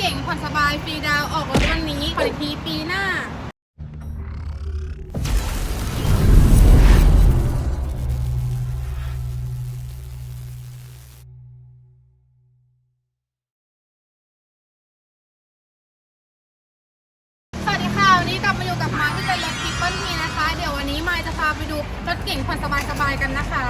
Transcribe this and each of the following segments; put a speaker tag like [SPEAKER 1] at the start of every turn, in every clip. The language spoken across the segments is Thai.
[SPEAKER 1] เก่งผ่อนสบายฟรีดาวออกรถวันนี้ผ่อนอีกทีปีหน้า สวัสดีค่ะ วันนี้กลับมาอยู่กับมาที่เป็นรถทิปเปิลทีนะคะ เดี๋ยววันนี้มายจะพาไปดูรถเก่งผ่อนสบายๆกันนะคะ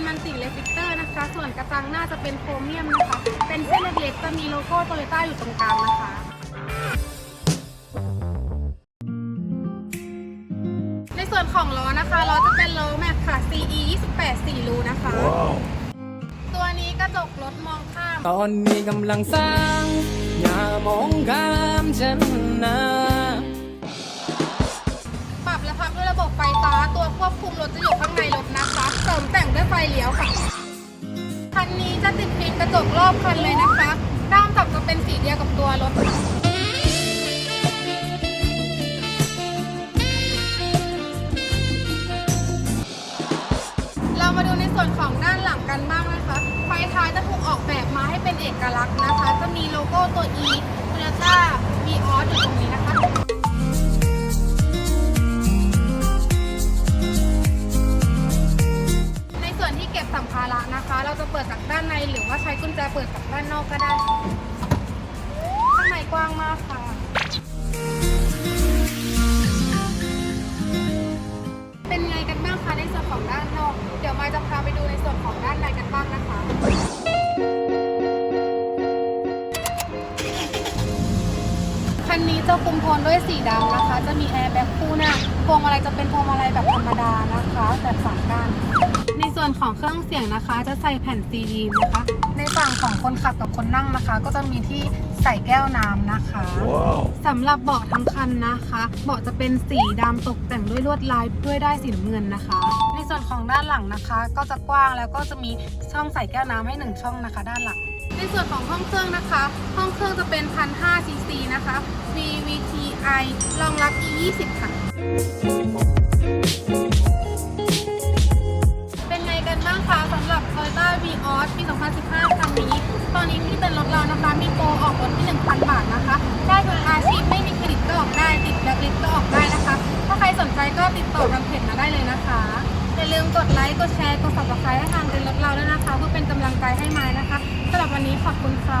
[SPEAKER 1] เป็นมันติเลฟิกเตอร์นะคะ ส่วนกระจังหน้าจะเป็นโครเมียมนะคะ เป็นเส้นเล็กๆจะมีโลโก้โตโยต้าอยู่ตรงกลางนะคะในส่วนของล้อนะคะล้อจะเป็นล้อแม็กค่ะ CE 28 4รูนะคะ ตัวนี้กระจกรถมองข้าม
[SPEAKER 2] ตอนนี้กำลังสร้าง อย่ามองข้ามฉันนะ
[SPEAKER 1] ปรับและพับด้วยระบบไฟฟ้าตัวควบคุมรถจะอยู่ข้างในรถนะคะเส ริมแต่งด้วยไฟเลี้ยวค่ะ คันนี้จะติดฟิล์มกระจกรอบคันเลยนะคะ ด้ามจับจะเป็นสีเดียวกับตัวรถค่ะเรามาดูในส่วนของด้านหลังกันบ้างนะคะ ไฟท้ายจะถูกออกแบบมาให้เป็นเอกลักษณ์นะคะ จะมีโลโก้ตัว E Toyota Vios อยู่ตรงนี้ สัมภาระนะคะ เราจะเปิดจากด้านในหรือว่าใช้กุญแจเปิดจากด้านนอกก็ได้ข้างในกว้างมากค่ะ เป็นไงกันบ้างคะในส่วนของด้านนอก เดี๋ยวมาจะพาไปดูในส่วนของด้านในกันบ้างนะคะคันนี้จะคุมโทนด้วยสีดำนะคะ จะมีแอร์แบ็คคู่หน้าพวงมาลัยจะเป็นพวงมาลัยแบบธรรมดานะคะ ส่วนของเครื่องเสียงนะคะจะใส่แผ่นซีดีนะคะ ในฝั่งของคนขับกับคนนั่งนะคะ ก็จะมีที่ใส่แก้วน้ำนะคะสำหรับเบาะทั้งคันนะคะเบาะจะเป็นสีดำตกแต่งด้วยลวดลายด้วยได้ายสีน้ำเงินนะคะ ในส่วนของด้านหลังนะคะ ก็จะกว้างแล้วก็จะมีช่องใส่แก้วน้ำให้หนึ่งช่องนะคะ ด้านหลัง ในส่วนของห้องเครื่องนะคะ ห้องเครื่องจะเป็น1,500 cc นะคะ VVTi รองรับ E20 ค่ะ ตอนนี้ที่เป็นรถเรานะคะ มีโปรออกรถที่1,000 บาทนะคะ ได้ทุกอาชีพไม่มีเครดิตก็ออกได้ ติดแบล็คลิสต์ก็ออกได้นะคะ ถ้าใครสนใจก็ติดต่อทางเพจมาได้เลยนะคะอย่าลืมกดไลค์ กดแชร์ กด subscribe ให้ทางเป็นรถเราด้วยนะคะ เพื่อเป็นกำลังใจให้ไม้นะคะสำหรับวันนี้ขอบคุณค่ะ